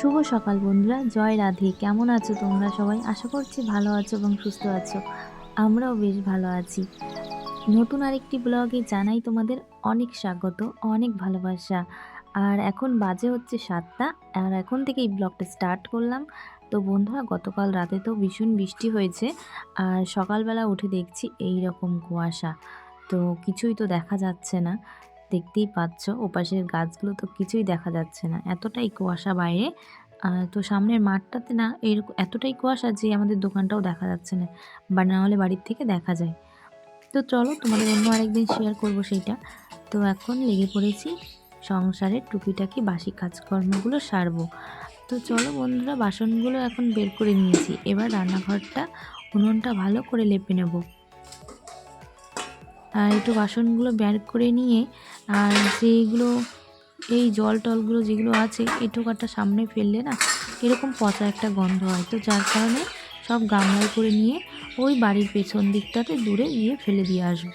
শুভ সকাল বন্ধুরা। জয় রাধে। কেমন আছো তোমরা সবাই? আশা করছি ভালো আছো এবং সুস্থ আছো। আমরাও বেশ ভালো আছি। নতুন আরেকটি ব্লগে জানাই তোমাদের অনেক স্বাগত, অনেক ভালোবাসা। আর এখন বাজে হচ্ছে সাতটা, আর এখন থেকে এই ব্লগটা স্টার্ট করলাম। তো বন্ধুরা, গতকাল রাতে তো ভীষণ বৃষ্টি হয়েছে, আর সকালবেলা উঠে দেখছি এই রকম কুয়াশা। তো কিছুই তো দেখা যাচ্ছে না। দেখতেই পাচ্ছ, ওপাশের গাছগুলো তো কিছুই দেখা যাচ্ছে না। এতটাই কুয়াশা বাইরে। তো সামনের মাঠটাতে না এরকম এতটাই কুয়াশা যে আমাদের দোকানটাও দেখা যাচ্ছে না, বা না হলে বাড়ির থেকে দেখা যায়। তো চলো তোমাদের অন্য আরেকদিন শেয়ার করব সেইটা। তো এখন লেগে পড়েছি সংসারের টুকিটাকি বাসি কাজকর্মগুলো সারবো। তো চলো বন্ধুরা, বাসনগুলো এখন বের করে নিয়েছি। এবার রান্নাঘরটা উনুনটা ভালো করে লেপে নেব। আর একটু বাসনগুলো বের করে নিয়ে, আর সেইগুলো এই জল টলগুলো যেগুলো আছে, এটুকাটা সামনে ফেললে না এরকম পচা একটা গন্ধ হয়। তো যার কারণে সব গামলায় করে নিয়ে ওই বাড়ির পেছন দিকটাতে দূরে গিয়ে ফেলে দিয়ে আসব।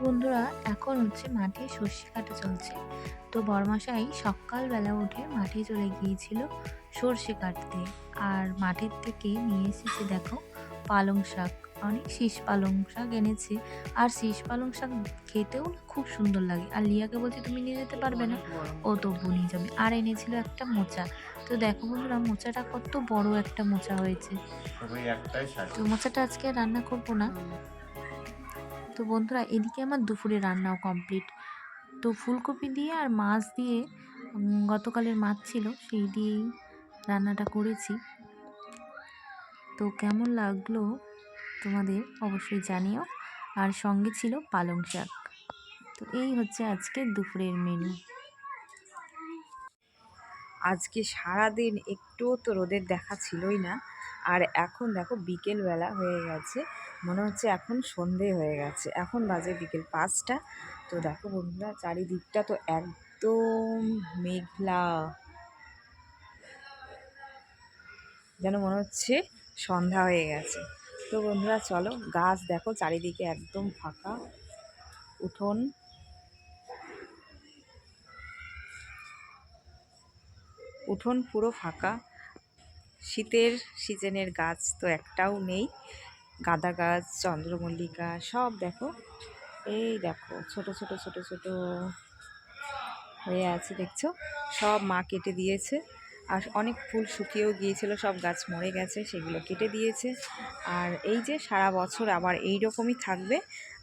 বন্ধুরা এখন হচ্ছে মাঠে সর্ষে কাটা চলছে। তো বরমাসাই সকালবেলা উঠে মাঠে চলে গিয়েছিল সর্ষে কাটতে। আর মাঠের থেকে নিয়ে এসেছে দেখো পালং শাক। অনেক শীষ পালং শাক এনেছে। আর শীষ পালং শাক খেতেও খুব সুন্দর লাগে। আর লিয়াকে বলছে তুমি নিয়ে যেতে পারবে না। ও তবু নিয়ে যাবে। আর এনেছিল একটা মোচা। তো দেখো বন্ধুরা মোচাটা কত বড় একটা মোচা হয়েছে। তো মোচাটা আজকে রান্না করব না। তো বন্ধুরা, এদিকে আমার দুপুরে রান্নাও কমপ্লিট তো ফুলকপি দিয়ে আর মাছ দিয়ে গতকালের মাছ ছিল, সেই দিয়েই রান্নাটা করেছি। তো কেমন লাগল তোমাদের অবশ্যই জানিও। আর সঙ্গে ছিল পালং শাক। তো এই হচ্ছে আজকে দুপুরের মেনু আজকে সারাদিন একটুও তো রোদের দেখা ছিলই না। আর এখন দেখো বিকেলবেলা হয়ে গেছে, মনে হচ্ছে এখন সন্ধে হয়ে গেছে। এখন বাজে বিকেল পাঁচটা। তো দেখো বন্ধুরা, চারিদিকটা তো একদম মেঘলা। যেন মনে হচ্ছে সন্ধ্যা হয়ে গেছে। তো বন্ধুরা, চলো গাছ দেখো চারিদিকে একদম ফাঁকা। উঠোন। উঠোন পুরো ফাঁকা। শীতের সিজনের গাছ তো একটাও নেই। গাঁদা গাছ, চন্দ্রমল্লিকা, সব দেখো। এই দেখো, ছোট ছোট ছোট ছোট হয়ে আছে, দেখছ? সব মা কেটে দিয়েছে। আর অনেক ফুল শুকিয়েও গিয়েছিল, সব গাছ মরে গেছে, সেগুলো কেটে দিয়েছে। আর এই যে সারা বছর আবার এই রকমই থাকবে,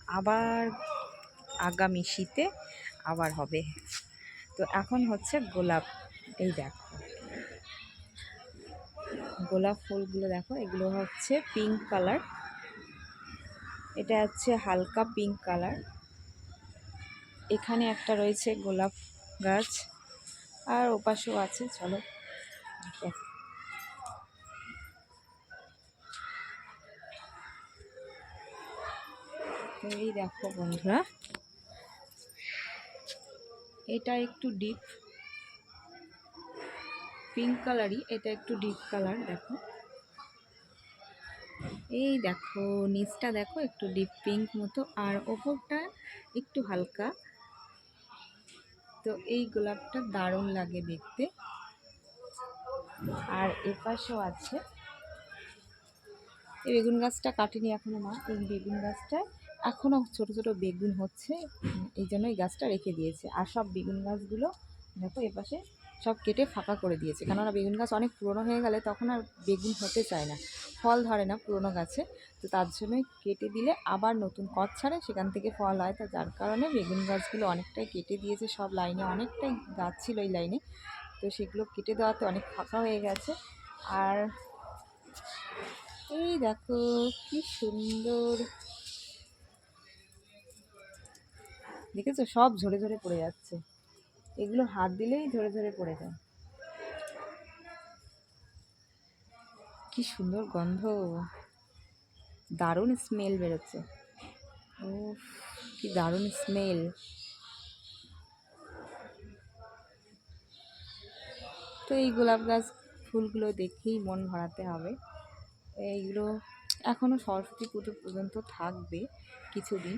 আবার আগামী শীতে আবার হবে। তো এখন হচ্ছে গোলাপ, এই দেখো। গোলাপ ফুলগুলো দেখো, এগুলো হচ্ছে পিঙ্ক কালার এটা হচ্ছে হালকা পিঙ্ক কালার এখানে একটা রয়েছে গোলাপ গাছ, আর ওপাশেও আছে, চলো এই দেখো বন্ধুরা, এটা একটু ডিপ পিঙ্ক কালারই, এটা একটু ডিপ কালার, দেখো। এই দেখো, নিচটা দেখো, একটু ডিপ পিঙ্ক মতো, আর ওপরটা একটু হালকা। তো এই গোলাপটা দারুণ লাগে দেখতে। আর এপাশেও আছে। এই বেগুন গাছটা কাটেনি এখনও, মা। এই বেগুন গাছটা এখনও ছোট ছোট বেগুন হচ্ছে। এই জন্য এই গাছটা রেখে দিয়েছে। আর সব বেগুন গাছগুলো দেখো এপাশে সব কেটে ফাঁকা করে দিয়েছে। কেননা বেগুন গাছ অনেক পুরনো হয়ে গেলে তখন আর বেগুন হতে চায় না। ফল ধরে না পুরনো গাছে। তো তার জন্যই কেটে দিলে আবার নতুন কচ ছাড়ে সেখান থেকে ফল হয়। তা যার কারণে বেগুন গাছগুলো অনেকটাই কেটে দিয়েছে। সব লাইনে অনেকটাই গাছ ছিল এই লাইনে। তো সেগুলো কেটে দেওয়াতে অনেক ফাঁকা হয়ে গেছে। আর এই দেখো কি সুন্দর। দেখেছ? সব ঝরে ঝরে পড়ে যাচ্ছে। এগুলো হাত দিলেই ধরে ধরে পড়ে যায়। কি সুন্দর গন্ধ। দারুণ স্মেল বেরোচ্ছে। ও কি দারুণ স্মেল তো এই গোলাপ গাছ ফুলগুলো দেখেই মন ভরাতে হবে। এইগুলো এখনও সরস্বতী পুজো পর্যন্ত থাকবে কিছুদিন।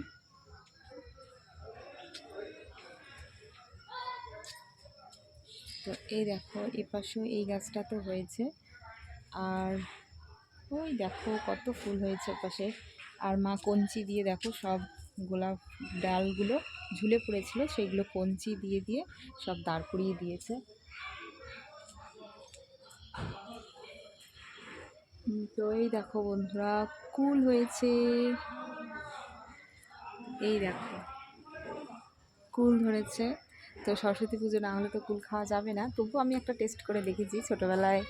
তো এই দেখো এপাশেও এই গাছটা তো হয়েছে। আর ওই দেখো, কত ফুল হয়েছে পাশে। আর মা কঞ্চি দিয়ে দেখো, সব গোলাপ ডালগুলো ঝুলে পড়েছিল সেইগুলো কঞ্চি দিয়ে দিয়ে সব দাঁড় করিয়ে দিয়েছে। তো এই দেখো বন্ধুরা, কুল হয়েছে। এই দেখো, কুল ধরেছে। তো সরস্বতী পুজো না হলে তো কুল খাওয়া যাবে না। তবু আমি একটা টেস্ট করে দেখেছি ছোটোবেলায়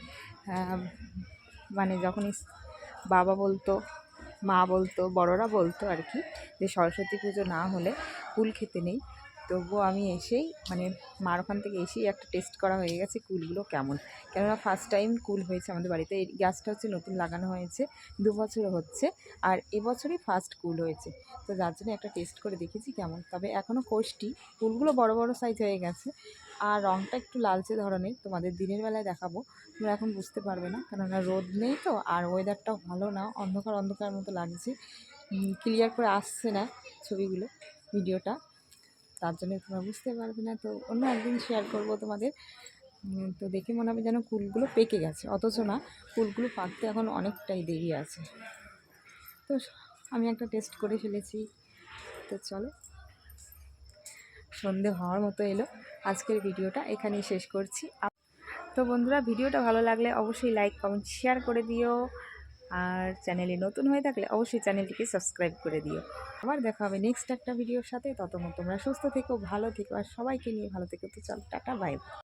মানে যখন বাবা বলতো, মা বলতো, বড়রা বলতো আর কি যে সরস্বতী পুজো না হলে কুল খেতে নেই। তবুও আমি এসেই মানে মার ওখান থেকে এসেই একটা টেস্ট করা হয়ে গেছে কুলগুলো কেমন। কেননা ফার্স্ট টাইম কুল হয়েছে আমাদের বাড়িতে, এই গাছটা হচ্ছে নতুন লাগানো হয়েছে, দু বছর হচ্ছে, আর এবছরই ফার্স্ট কুল হয়েছে। তো যার জন্য একটা টেস্ট করে দেখেছি কেমন। তবে এখনও কোষ্টি কুলগুলো বড় বড় সাইজ হয়ে গেছে, আর রঙটা একটু লালচে ধরনের, তোমাদের দিনের বেলায় দেখাবো, তোমরা এখন বুঝতে পারবে না, কেননা রোদ নেই তো, আর ওয়েদারটাও ভালো না, অন্ধকার অন্ধকার মতো লাগছে। ক্লিয়ার করে আসছে না ছবিগুলো ভিডিওটা তার জন্য তোমরা বুঝতে পারবে না। তো অন্য একদিন শেয়ার করব তোমাদের। তো দেখে মনে হবে যেন ফুলগুলো পেকে গেছে। অথচ না ফুলগুলো পাকতে এখন অনেকটাই দেরি আছে। তো আমি একটা টেস্ট করে ফেলেছি। তো চলো। সন্ধে হওয়ার মতো এলো। আজকের ভিডিওটা এখানেই শেষ করছি। তো বন্ধুরা, ভিডিওটা ভালো লাগলে অবশ্যই লাইক কমেন্ট শেয়ার করে দিও। আর চ্যানেলে নতুন হয়ে থাকলে অবশ্যই চ্যানেলটিকে সাবস্ক্রাইব করে দিও। আবার দেখা হবে নেক্সট একটা ভিডিওর সাথে। ততক্ষণ তোমরা সুস্থ থেকো, ভালো থেকো আর সবাইকে নিয়ে ভালো থেকো। তো চল, টাটা বাই